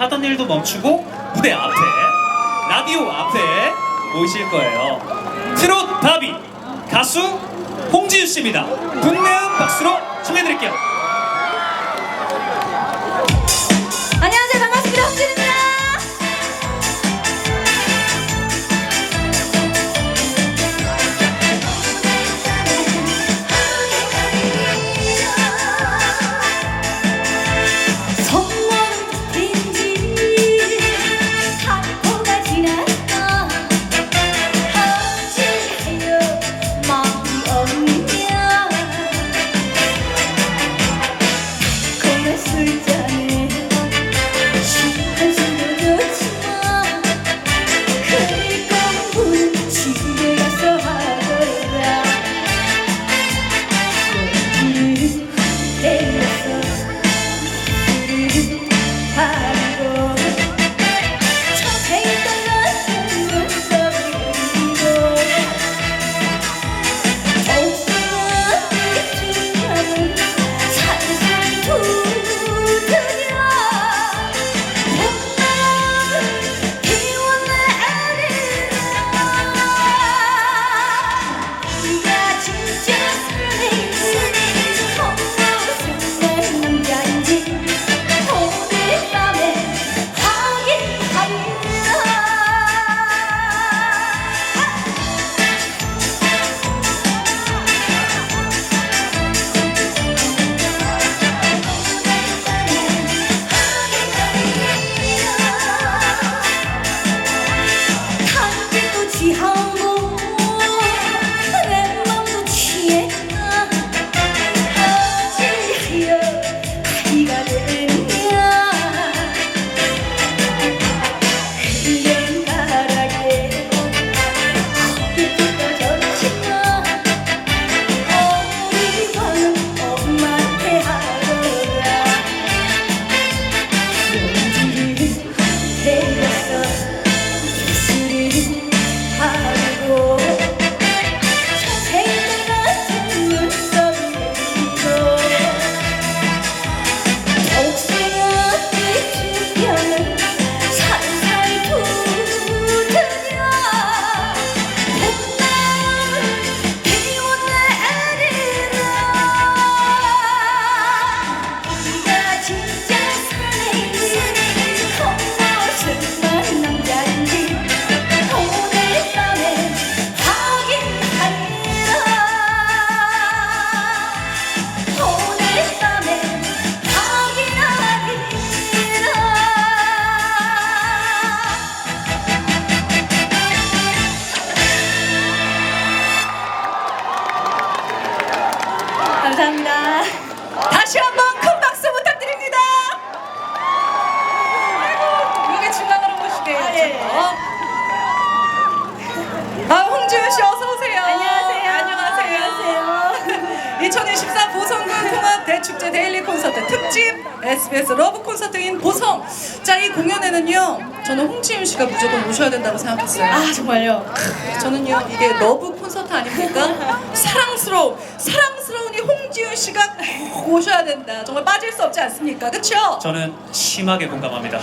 하던 일도 멈추고 무대 앞에 라디오 앞에 모이실 거예요. 트롯 다비 가수 홍지유 씨입니다. 북내음 박수로 청해드릴게요. 데일리 콘서트 특집 SBS 러브 콘서트인 보성. 자, 이 공연에는요. 저는 홍지윤 씨가 무조건 오셔야 된다고 생각했어요. 아 정말요? 저는요 이게 러브 콘서트 아닙니까? 사랑스러운 사랑스러운 이 홍지윤 씨가 꼭 오셔야 된다. 정말 빠질 수 없지 않습니까? 그렇죠? 저는 심하게 공감합니다.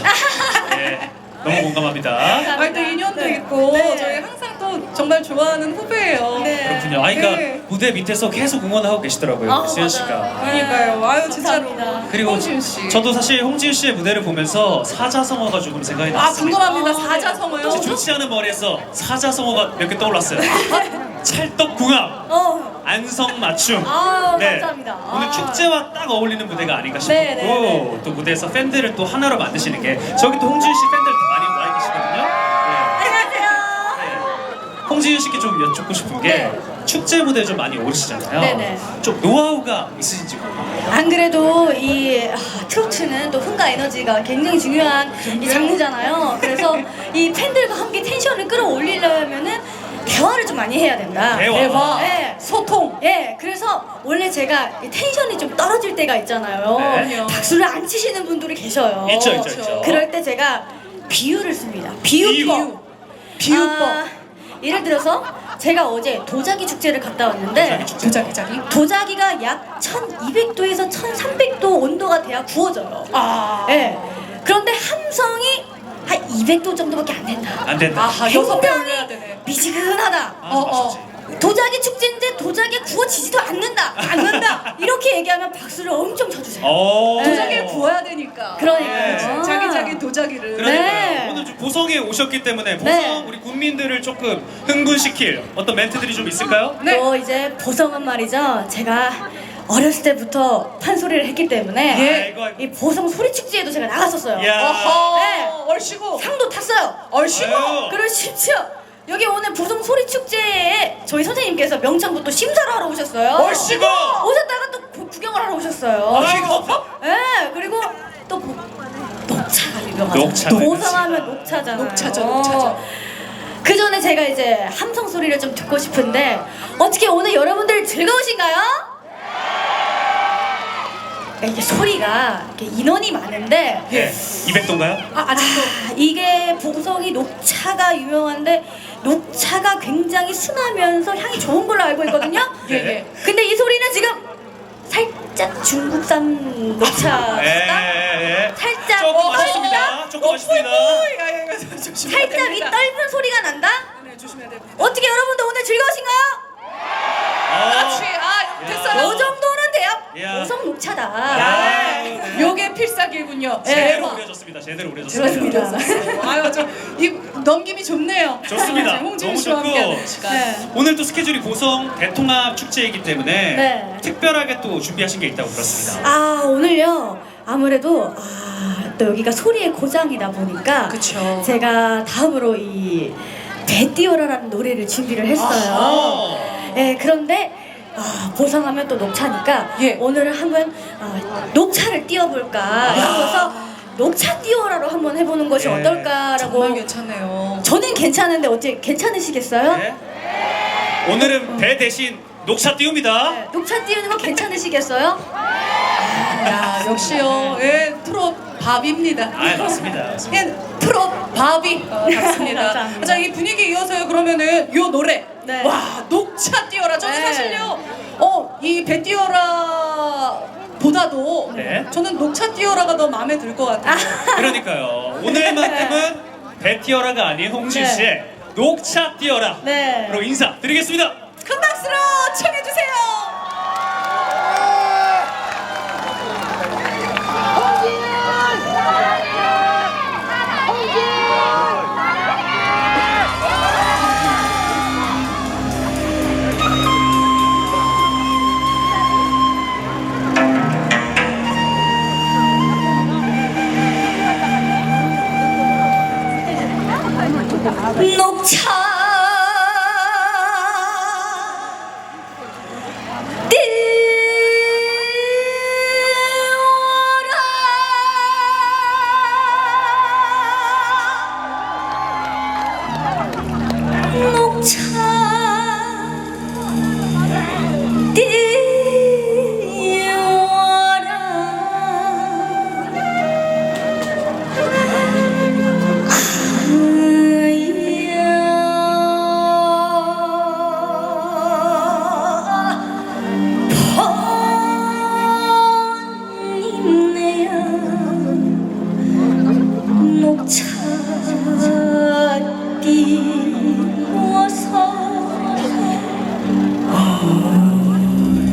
네, 너무 공감합니다. 아, 또 인연도 네. 있고 네. 저희 항상 또 정말 좋아하는 후배예요. 네. 그렇군요. 아, 그러니까 네. 무대 밑에서 계속 응원하고 계시더라고요, 아, 수현 맞아요. 씨가. 그러니까요. 아유 진짜로. 감사합니다. 그리고 홍지윤 씨. 저도 사실 홍지유 씨의 무대를 보면서 사자성어가 조금 생각이 아 났습니다. 궁금합니다. 아, 사자성어요. 혹시 좋지 않은 머리에서 사자성어가 몇 개 떠올랐어요. 찰떡궁합, 어. 안성맞춤. 아 감사합니다. 오늘 아. 축제와 딱 어울리는 무대가 아닌가 싶고 네, 네, 네. 또 무대에서 팬들을 또 하나로 만드시는 게 저기 또 홍지유 씨 팬들 많 네. 홍지유 씨께 좀 여쭙고 싶은 게 네. 축제 무대 좀 많이 오르시잖아요. 네, 네. 좀 노하우가 있으신지 궁금해요. 안 그래도 이 아, 트로트는 또 흥과 에너지가 굉장히 중요한 이 장르잖아요. 그래서 이 팬들과 함께 텐션을 끌어올리려면은 대화를 좀 많이 해야 된다. 대화. 대박. 네. 소통. 예, 그래서 원래 제가 이 텐션이 좀 떨어질 때가 있잖아요. 네. 박수를 안 치시는 분들이 계셔요. 있죠, 있죠, 있죠. 그럴 때 제가 비유를 씁니다. 비유법. 비유법. 아, 예를 들어서 제가 어제 도자기 축제를 갔다 왔는데 도자기 자기. 도자기가 약 1200도에서 1300도 온도가 돼야 구워져요. 아. 예. 그런데 함성이 한 200도 정도밖에 안 된다. 안 된다. 아하 여섯 배 굉장히 올려야 되네. 미지근하다. 아, 어, 어. 맛있지. 도자기 축제인데 도자기 구워지지도 않는다. 않는다. 이렇게 얘기하면 박수를 엄청 쳐주세요. 오. 도자기를 구워야 되니까. 그러니까요. 예, 자기 자기 도자기를. 그러니까요. 네. 보성에 오셨기 때문에 보성 네. 우리 국민들을 조금 흥분시킬 어떤 멘트들이 좀 있을까요? 네. 또 이제 보성은 말이죠. 제가 어렸을 때부터 판소리를 했기 때문에 예. 아이고, 아이고. 이 보성 소리 축제에도 제가 나갔었어요. 야. 어허. 네. 얼씨구. 상도 탔어요. 얼씨구. 아유. 그리고 심지어 여기 오늘 보성 소리 축제에 저희 선생님께서 명창부 또 심사를 하러 오셨어요. 얼씨구. 오셨다가 또 구- 구경을 하러 오셨어요. 아이고. 네, 그리고 또 보- 유명하죠. 녹차가 보성하면 유명하지. 녹차잖아요. 녹차죠, 녹차죠. 그 전에 제가 이제 함성 소리를 좀 듣고 싶은데 어떻게 오늘 여러분들 즐거우신가요? 이게 소리가 이렇게 인원이 많은데 예. 200도인가요? 아, 아직도. 아, 이게 보성이 녹차가 유명한데 녹차가 굉장히 순하면서 향이 좋은 걸로 알고 있거든요. 예, 예. 근데 이 소리는 지금 살짝 중국산 녹차 예, 예, 예. 살짝 어, 아쉽습니다. 조금 아쉽습니다. 야야야 조심해야 살짝 이. 떫은 소리가 난다. 네, 조심해야 됩니다. 어떻게 여러분들 오늘 즐거우신가요? 아. 아, 요 됐어요. 정도는 돼요. 야. 보성 녹차다. 야. 네. 요게 필살기군요. 제대로 네. 우려졌습니다. 제대로 우려졌습니다. 그렇습니다. 아유, 저이 넘김이 좋네요. 좋습니다. 네, 홍진 너무 씨와 좋고. 함께하는 시간. 네. 오늘 또 스케줄이 보성 대통합 축제이기 때문에 네. 특별하게 또 준비하신 게 있다고 들었습니다. 아 오늘요 아무래도 아, 또 여기가 소리의 고장이다 보니까 그쵸. 제가 다음으로 이 배띄어라라는 노래를 준비를 했어요. 아하. 네 그런데 아, 보상하면 또 녹차니까 예. 오늘은 한번 아, 녹차를 띄워볼까 싶어서 녹차 띄워라로 한번 해보는 것이 예, 어떨까라고 정말 괜찮네요. 저는 괜찮은데 어떻게 괜찮으시겠어요? 네. 오늘은 배 대신 녹차 띄웁니다. 네, 녹차 띄우는 거 괜찮으시겠어요? 야 역시요. 예, 트롯 밥입니다. 아, 맞습니다. 맞습니다. 예, 트롯 밥이 어, 같습니다. 감사합니다. 자, 이 분위기 이어서요. 그러면은 요 노래. 네. 와, 녹차 띄어라. 저는 네. 사실요. 어, 이배 띄어라 보다도 네. 저는 녹차 띄어라가 더 마음에 들 것 같아요. 그러니까요. 오늘만큼은 배 띄어라가 아닌 홍진 네. 씨의 녹차 띄어라. 네. 로 인사 드리겠습니다. 큰 박수로 청해 주세요.